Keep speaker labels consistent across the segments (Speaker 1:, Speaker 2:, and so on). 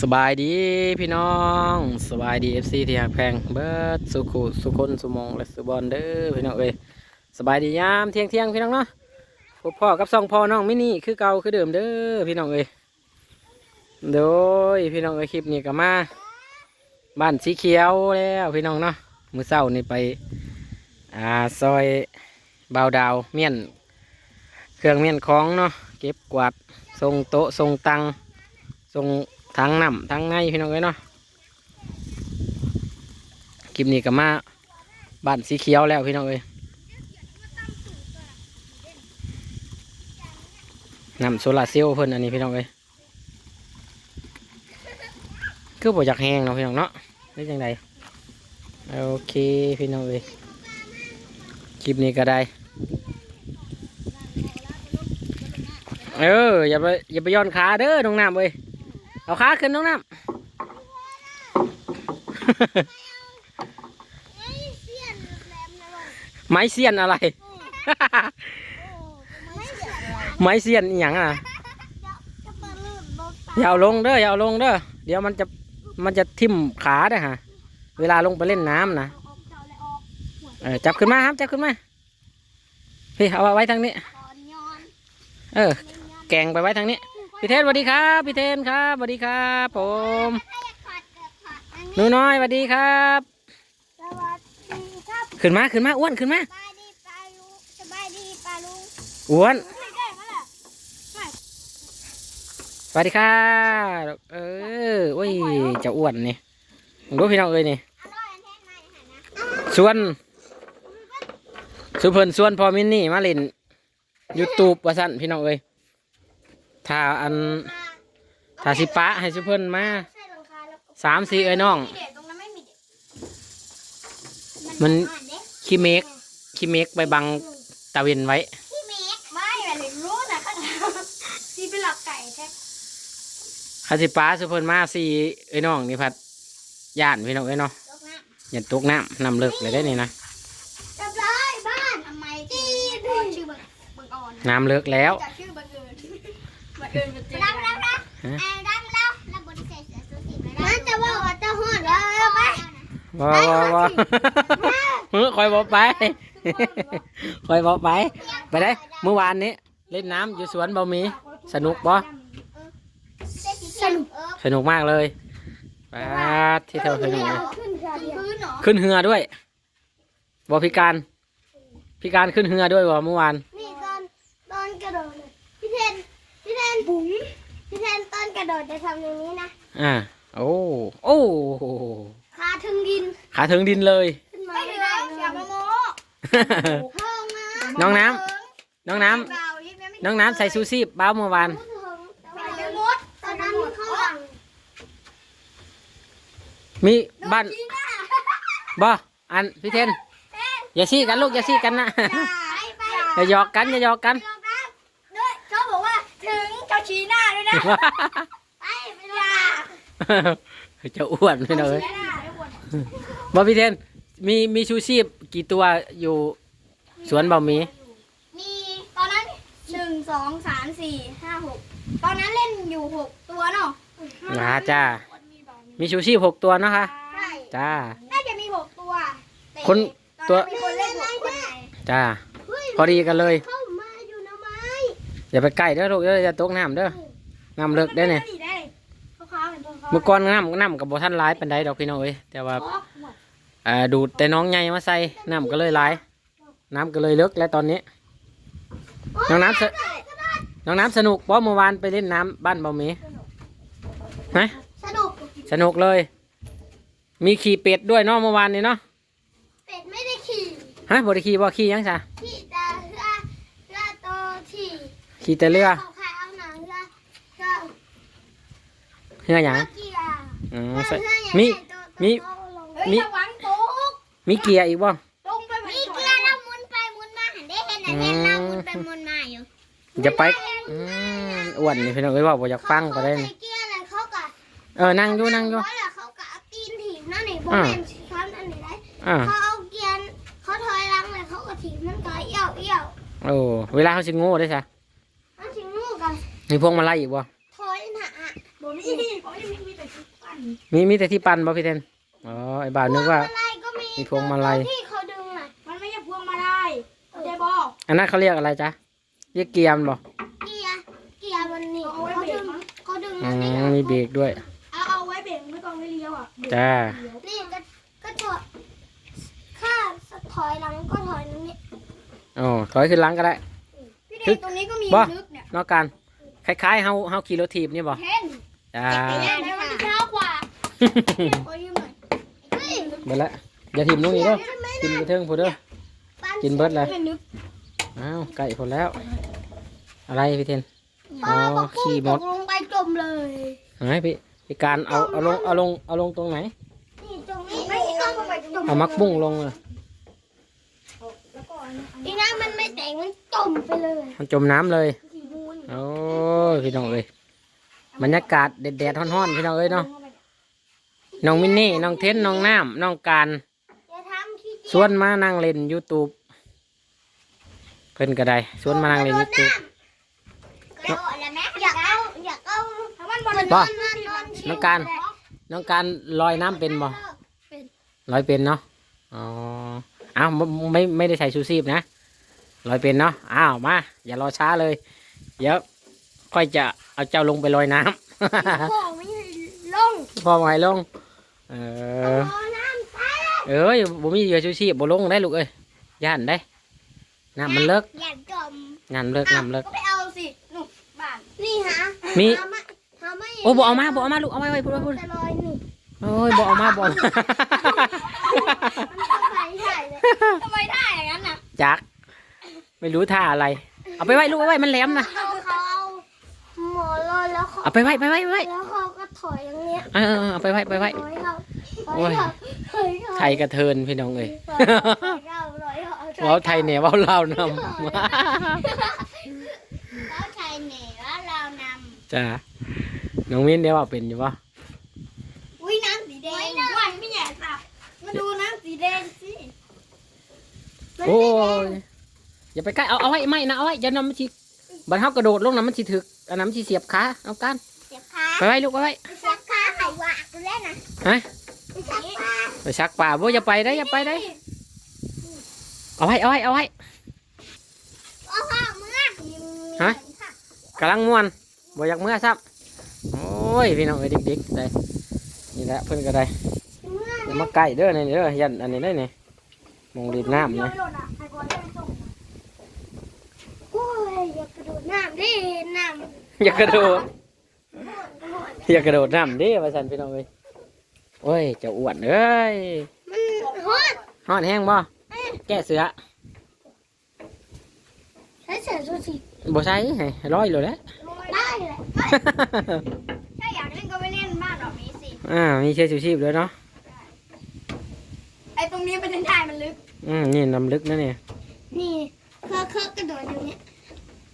Speaker 1: สบายดีพี่น้องสบายดีเอฟซีที่หักแพงเบิร์ดสุขุสุคนสุมงและสุบอลเด้อพี่น้องเอ้ยสบายดียามเที่ยงเที่ยงพี่น้องเนาะพบพ่อกับสองพ่อน้องมินี่คือเก่าคือเดิมเด้อพี่น้องเอ้ยโดยพี่น้องเอ้ยคลิปนี้ก็มาบ้านสีเขียวแล้วพี่น้องเนาะมือเช้านี่ไปอ่าซอยบาวดาวเมียน เครื่องเมียนของเนาะเก็บกวาดทรงโต๊ะทรงตังส่ง ทางน้ำทางไงพี่น้องเอ้ยเนาะคลิปนี้ก็มาบ้านสีเขียวแล้วพี่น้องเอ้ยนำโซลาเซลล์เพิ่นอันนี้พี่น้องเอ้ยคือบ่อยากแห้งเนาะพี่น้องเนาะได้จังไดโอเคพี่น้องเอ้ยคลิปนี้ก็ได้เอออย่าไปอย่าไปย้อนขาเด้อน้องน้ำเอ้ย เอาขาขึ้นน้องน้ำไม้เสียนอะไร ไม้เสียนอหย่างอะอย่าเอาลงเด้ออย่าเอาลงเด้อเดี๋ยวมันจะมันจะทิ่มขาเด้อฮะเวลาลงไปเล่นน้ำนะเออจับขึ้นมาครับจับขึ้นมาพี่เอาไว้ทางนี้ เออ แกงไปไว้ทางนี้ พี่เทนสวัสดีครับพี่เทนครับสวัสดีครับผมหนูน้อยสวัสดีครับ
Speaker 2: สวัสดีครับ
Speaker 1: ขึ้นมาขึ้นมาอ้วนขึ้นมา
Speaker 2: สบายดีปลาลุงสบายดีปลาลุง
Speaker 1: อ้วน
Speaker 2: ไม่ได้มาละ
Speaker 1: สวัสดีครับเออโอ้ยเจะอ้วนนี่มึงดูพี่น้องเอ้ยนี่
Speaker 2: อร่อยอันแท้ไหนหันนะ
Speaker 1: ส่วนสุเพิ่นส่วนพอมินนี่มาเล่นยูทูบว่าสั่นพี่น้องเอ้ย ถ้าอันถ้าสิปะให้สุเพิ่นมา
Speaker 2: ใส่หลังคาแล้วก็
Speaker 1: สามสี่เอ้ยน้อง
Speaker 2: มีเด็กตรงนั้นไม่มีเด็ก
Speaker 1: มัน
Speaker 2: อ่านเด็ก
Speaker 1: ขี้เมกขี้เมกไปบังตาเวนไว้
Speaker 2: พี่เมกไม่แบบนี้รู้นะข้างหลังซีเป็นหลักไก่แท้
Speaker 1: คาสิป้าสุเพิ่นมาสี่เอ้ยน้องนี่พัดย่านพี่น้องเอ้ยเนาะ
Speaker 2: ตกน้
Speaker 1: อย่าตกน้ำนำเลิกเลยได้นี่นะำ
Speaker 2: เรียบร้อยบ้านทำไมที่ดูชื่อบังบังออน
Speaker 1: น้ำเลิกแล้ว
Speaker 2: จาก วแล้วบริเสธเสียสุสิไปแล้วมันจะบอกว่าจะหอดแล้วไป
Speaker 1: ว้าวว้าวว้าวเฮ้ยคอยบอกไปคอยบอกไป ไปได้เมื่อวานนี้ เล่นน้ำอยู่สวนบะหมี สนุกบ่
Speaker 2: สนุก
Speaker 1: สนุกมากเลยไปที่เธอสนุกเลย
Speaker 2: ขึ้นพื้นเหรอ
Speaker 1: ขึ้นเรือด้วยบ่พิการ พิการขึ้นเรือด้วยบ่เมื่อวาน
Speaker 2: นี่ตอนตอนกระโดดเลยพี่เทนพี่เทน บุ๋มพี่เทนตอนกระโดดจะทำอย่างนี้นะ
Speaker 1: อ่าโอ้โอ้
Speaker 2: ขาถึงดิน
Speaker 1: ขาถึงดินเลย
Speaker 2: ขึ้นมาไม่ได้อย่ามาโม้ห้องนะ
Speaker 1: น้องน้ำน้องน้ำน้องน้ำใส่ซูซี่บ้าเมื่อวาน
Speaker 2: ใส่มดตอนนั้นมันเข้าหลัง
Speaker 1: มีบ้านบ่อันพี่เทนอย่าซี่กันลูกอย่าซี่กันนะ
Speaker 2: ไปไป
Speaker 1: อย่าหยอกกันอย่าหยอกกัน
Speaker 2: ชี้หน้าด้วยนะ ไปไปลอง
Speaker 1: จะอ้วนพี่น้องเอ้ยบ่พี่เทนมีมีชูชีพกี่ตัวอยู่สวนบ่มี
Speaker 2: มีตอนนั้นหนึ่งสองสามสี่ห้าหกตอนนั้นเล่นอยู่หกตัวเนาะ
Speaker 1: นะจ้า มีชูชีพหกตัวนะคะ
Speaker 2: ใช่
Speaker 1: จ้า
Speaker 2: น่าจะมีหกตัวแต่
Speaker 1: คนตัว
Speaker 2: ตอนนั้นมีคนเล่นหกคนไง
Speaker 1: จ้า พอดีกันเลย
Speaker 2: เข้า อย่า
Speaker 1: ไปใกล้เด้อลูกเด้ออย่าตกน้ำเด้อน้ำเลิกได้เนี่ย
Speaker 2: ได้เมื่
Speaker 1: อก่อนน้ำน้ำกับบ่ท่านร้ายปานใดดอกพี่น้องเอ้ยแต่ว่าอ่อดูดแต่น้องใหญ่มาใส่น้ำก็เลยร้าย น้ำก็เลยเลิกแล้วตอนนี้ น้องน้ำสน้องน้ำสนุกเพราะเมื่อวานไปเล่นน้ำบ้านบาหมีนะ
Speaker 2: สนุก
Speaker 1: สนุกเลย มีขี่เป็ดด้วยเนาะเมื่อวานนี้เนาะ
Speaker 2: เป็ดไม่ได้ขี่
Speaker 1: ฮะบริขี่บ่ขี่ยังจ้ะ
Speaker 2: ขี่แต่เรือเรือโตที่
Speaker 1: ขี่แต่เรือ
Speaker 2: เขาขายเอาหนังเรือเรือ
Speaker 1: เรือหยัง
Speaker 2: เรือเกียร์
Speaker 1: อืม
Speaker 2: เรือ
Speaker 1: ใส่
Speaker 2: เรือใหญ่
Speaker 1: มี
Speaker 2: ๆตัว
Speaker 1: มี
Speaker 2: โตๆลง
Speaker 1: มี
Speaker 2: ระวังตุ๊ก
Speaker 1: มีเกียร์อีกบ่
Speaker 2: ลงไปมีเกียร์แล้วหมุนไปหมุนมาเห็นได้เห็นนะเห็นเราหมุนไปหมุนมาอยู่
Speaker 1: จะไปอืมอ้วนนี่พี่น้องเอ้ยว่าบ่อยากฟังก็ได้
Speaker 2: เขา
Speaker 1: นี่
Speaker 2: ใส่เกียร์อะไรเขากะ
Speaker 1: เออนั่งอยู่นั่งอยู่
Speaker 2: เขาแล้วเขากะเอาตีนถีบนั่นนี่โบ
Speaker 1: อ่า
Speaker 2: แมนช้อนอันนี้ได้
Speaker 1: อ่า
Speaker 2: เขาเอาเกียร์เขาถอยหลังเลยเขาก็ถีบมันก็เอี้ยวเอี้ยว
Speaker 1: โอ้เวลาเขาสิโง่ได้จ้ะ
Speaker 2: มันถึงงูกัน
Speaker 1: มีพวงมาลัยอีกบ่
Speaker 2: ถอยหนาโบแมนี่บอกยังมีแต่ชุดปั้น
Speaker 1: มีมีแต่ที่ปั่นบ่พี่เทนอ๋อไอ้บ่าวนึกว่า
Speaker 2: อะไรก็มี
Speaker 1: มีพวงมาลัย
Speaker 2: ที่เขาดึงอะมันไม่ใช่พวงมาลัยเดบอก
Speaker 1: อันนั้นเขาเรียกอะไรจ๊ะเรียกเกียร์บ่
Speaker 2: เกียร์เกียร์มันนี่เขาดึงเขาดึง
Speaker 1: อื
Speaker 2: แล้วนี่
Speaker 1: มมีเบรกด้วย
Speaker 2: เอาเอาไว้เบรกไม่ต้องไม่เลี้ยวอะ
Speaker 1: จ้า
Speaker 2: นี่ก็ก็ถอยข้าถอยหลังก็ถอยนี่
Speaker 1: อ๋อถอยขึ้นหลังก็ได้
Speaker 2: พี่เด็กตรงนี้ก็มี
Speaker 1: บ่
Speaker 2: ลึกเนี่ย
Speaker 1: นอกการ คล้ายๆเฮาเฮาขี่รถถีบนี่บ่
Speaker 2: เห็น
Speaker 1: จ้า
Speaker 2: ไปย่างไหนมันเช้ากว่าขอยืมหน่อยเฮ้ย
Speaker 1: เบิดละอย่าถีบน้องนี่เด้อกินไปเทิงพูเด้อกินเบิดเลย
Speaker 2: ไม่นึก
Speaker 1: อ้าวไก่พอแล้ว อะไรพี่เทน
Speaker 2: ป้าบอก
Speaker 1: ขี่
Speaker 2: ขี่
Speaker 1: ม
Speaker 2: ม
Speaker 1: ด
Speaker 2: ดลงไปจมเลย
Speaker 1: เฮ้ยพี่พี่การเอาเอาลงเอาลงเอาลงตรงไหน
Speaker 2: นี่ตรงนี้ไม่ต้องไปจม
Speaker 1: เอามักบุ้งลงเลย
Speaker 2: อีน้ำมันไม่แต่งมันจมไปเลย
Speaker 1: มันจมน้ำเลย
Speaker 2: ขี่มูน
Speaker 1: โอ้ ยพี่น้องเอ้ยบรรยากาศแดดๆร้อนๆพี่น้องเอ้ยเนาะน้องมินนี่น้องเทนน้องน้ำน้องการ
Speaker 2: อย่าทำขี้เกียจ
Speaker 1: ชวนมานั่งเล่นยูทูบเพิ่นก็ได้ชวนมานั่งเล่นยูทูบ
Speaker 2: กระโดดแล้วแม่อยากเอาอยากเอาถ้ามันบอล
Speaker 1: บ่
Speaker 2: นอนนอน
Speaker 1: น้องการน้องการลอยน้ำเป็นบ่ลอยเป็นเนาะอ๋ออ้าวไม่ไม่ไม่ได้ใส่ชูชีพนะลอยเป็นเนาะอ้าวมาอย่ารอช้าเลยเดี๋ยว ค่อยจะเอาเจ้าลงไปลอยน้ำ
Speaker 2: พ่อไม่ให้ลง
Speaker 1: พอไหวลง เออ
Speaker 2: พอน้ำไป
Speaker 1: เอ้ยบ่มีเรือชูชีพบ่ลงได้ลูกเอ้ยย่านได้น้ำมันเลิก
Speaker 2: อย่าจม
Speaker 1: น้ำเลิกน้ำเลิก
Speaker 2: ก็ไปเอาสิหนูบ้านนี่ฮะ
Speaker 1: มี
Speaker 2: หามาหามา
Speaker 1: โอ้บ่เอามาบ่เอามาลูกเอาไว้ไว้พูดไว้พูด
Speaker 2: จะลอยนี่
Speaker 1: โอ้ยบ่เอามาบ่เอามา
Speaker 2: มันทำไมได้เลยทำไมได้อย่างนั้นน่ะ
Speaker 1: จักไม่รู้ท่าอะไร เอาไปไว้ลูกไว้ไว้มันแหลมนะ
Speaker 2: เขาเขาเอาหมอลอยแล้ว เขา
Speaker 1: เอาไปไว้ไปไว้ไปไว้
Speaker 2: แล้วเขาก็ถอยอย่างเงี้ย
Speaker 1: เออเออเอาไปไว้ไปไว้
Speaker 2: ถอยเขาถ
Speaker 1: โอ้
Speaker 2: อย
Speaker 1: ย
Speaker 2: เขาถอยเขา
Speaker 1: ไทยกระเทินพี่น้องเอ้ย
Speaker 2: ถอยเขาถอยเขาถอยเขา
Speaker 1: เว้าไทยเนี่ยเว้าลาวน
Speaker 2: เขาไทยเหนือเรานำ
Speaker 1: จ้าน้องมิ้นเดี๋ยวว่าเป็นอยู่ปะำ
Speaker 2: อุ้ยน้ำสีแดงวันไม่แย่สับมาดูน้ำสีแดงสิมัน
Speaker 1: โอ้
Speaker 2: ไม่แดง
Speaker 1: ยอย่าไปใกล้เอาเอาไว้ไม่นะเอาไว้อย่านำมันชี บันเฮากระโดดลงน้ำมันชีถึกอันนั้นมันชีเสียบขาเอากัน
Speaker 2: เสียบขา
Speaker 1: ไปไว้ลูกไปไว้
Speaker 2: เสียบขาไข่หวากดูแลนะ
Speaker 1: ฮะ
Speaker 2: เสียบขา
Speaker 1: ไปชักป่าบ่อย่าไปได้อย่าไปได้เอาไว้เอาไว้เอาไว้
Speaker 2: เอาผ้ามือ
Speaker 1: ฮะกำลังม่วนบ่อยากเมื่อซับโอ้ยพี่น้องเอ้ยเด็กๆได้นี่แหละเพิ่นก็ได้อย่ามาใกล้เด้อนี่เด้อยันอันนี้ได้นี่มองรีดน้ำนะ
Speaker 2: โอ้ยอย่ากระโดด น้ำดิน้
Speaker 1: อย่ากระโดดำอย่ากระโดดน้ำเดิว่าซั่นพี่น้องเอ้ยโอ้ยเจ้าอ้วนเอ้ย
Speaker 2: มันฮอด
Speaker 1: ฮ้อนแห้งบ่แก้เสือ
Speaker 2: ใช้เสือสูสี
Speaker 1: บ่ใช่ให้ร้อยเลยแหละ
Speaker 2: ได้เลยถ้าอยากเล่นก็ไปเล่นบ้านแบบนี้สิ
Speaker 1: อ่ามีเชือกชูชีพด้วยเนาะ
Speaker 2: ไอ้ตรงนี้เป็นได้มันลึก
Speaker 1: อืมนี่น้ำลึกนะเนี่ย
Speaker 2: นี่เคอะเคอะกระโดดอยู่เนี่ย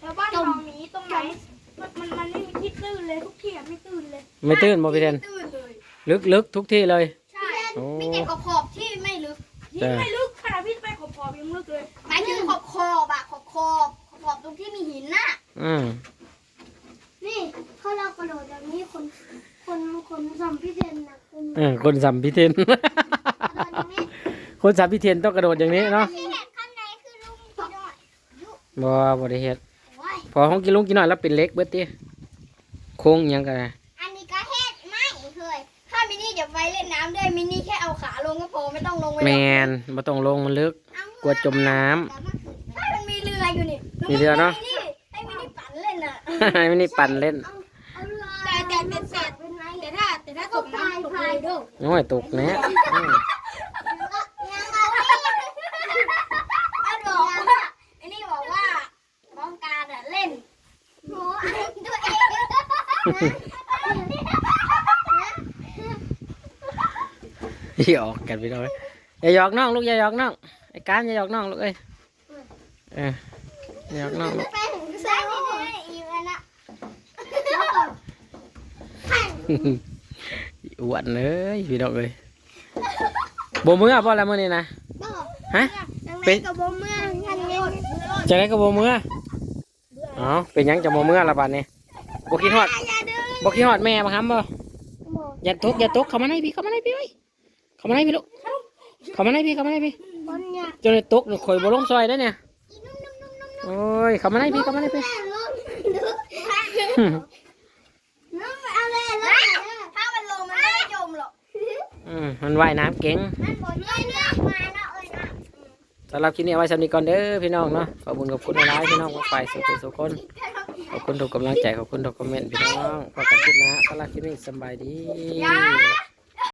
Speaker 2: แล้วบ้านตรง นี้ตรงไหนมันมันมันไม่มีที่ตื้นเลยทุกที่อะไม่ตื้นเลย
Speaker 1: ไม่ตื้นบ่พี่เทน
Speaker 2: ไม่ตื้นเลย
Speaker 1: ลึกลึกทุกที่เลย
Speaker 2: ใช่
Speaker 1: โอ้
Speaker 2: มีแต่ขอบขอบๆที่ไม่ลึก
Speaker 1: จ้ะ
Speaker 2: ไม่ลึกขนาดพี่ไปขอบขอบยังลึกเลยหมายถึงขอบขอบอะขอบขอบขอบขอบตรงที่มีหินน่ะ
Speaker 1: อืม
Speaker 2: นี่ถ้าเรากระโดดแบบนี้คนคนคนสัมพิเทนนะคน
Speaker 1: เออคนสัมพิเทน
Speaker 2: กระโดดอย่างนี้
Speaker 1: คนสัมพิเทนต้องกระโดดอย่างนี้เนาะ
Speaker 2: ที่เห็นข้างในคือลุงพี่น้อยยุ
Speaker 1: บ่บ่ได้เฮ็ด
Speaker 2: โอ้ย
Speaker 1: พอห้องกินลุงกินหน่อยแล้วเป็นเล็กเบิดติโค้งอิหยังกันนะ
Speaker 2: อันนี้ก็เฮ็ดไม่เคยถ้ามินี่จะไปเล่นน้ำด้วยมินี่แค่เอาขาลงก็พอไม่ต้องลงไป
Speaker 1: แม
Speaker 2: หรอก
Speaker 1: นบ่ต้องลงมันลึก
Speaker 2: เอา
Speaker 1: กลัวจมน้ำ
Speaker 2: ถ้ามันมีเรืออยู่นี่
Speaker 1: มีเรือเนอะ
Speaker 2: ให้มิให้มินี่ปั่นเล่นน่ะ
Speaker 1: ไม่ได้ปั่นเล่น
Speaker 2: แต่แต่แต่แต่แต่ถ้าแต่ถ้าตกน้ำตกเลยเด้อ
Speaker 1: โอ้ยตกแน่อืม
Speaker 2: อันบอกว่าไอ้นี่บอกว่าน้องการอะเล่นโอ้ตัวเอง
Speaker 1: หยอกกันไปหน่อยอย่าหยอกน้องลูกอย่าหยอกน้องไอ้การอย่าหยอกน้องลูกเอ้ยเอออย่าหยอกน้องลูก
Speaker 2: อ้วน
Speaker 1: เลยพี่ดอกเลยบ่มือบ่ละมื้อนี้นะฮะ
Speaker 2: เป็น
Speaker 1: จะได้ก็บ่มืออ๋อเป็นยังจะบ่มือละบาดนี้บ่คิดฮอด บอกขี้หอดแม่มาครับบ่อย่าตกอย่าตกเข้ามาในพี่เข้ามาในพี่ไว้ยเข้ามาในพี่ลูกเข้ามาในพี่เข้ามาในพี่
Speaker 2: บนเนี่ย
Speaker 1: จนได้ตกข่อยบ่ลงซอยได้อเนี่ยโอ้ยเข้ามาในพี่เข้ามาในพี่
Speaker 2: น้องเอาเลยเลยถ้ามันลงมันไม่ได้จมหรอก
Speaker 1: อืมมันว่ายน้ำเก่ง
Speaker 2: มันบนเลยเนี่ยมาเนาะเอ้ยนะ
Speaker 1: สำหรับคลิปนี้เอาไว้สำนีก่อนเด้อพี่น้องเนาะขอบคุณขอบคุณหลายๆพี่น้องทุกฝ่ายสุขสุขคนข อบคุณทุกกำลังใจขอบคุณทุกคอมเมนต์พี่น้องขอกันคลิปนะสำหรับคลิดนี้สบายดี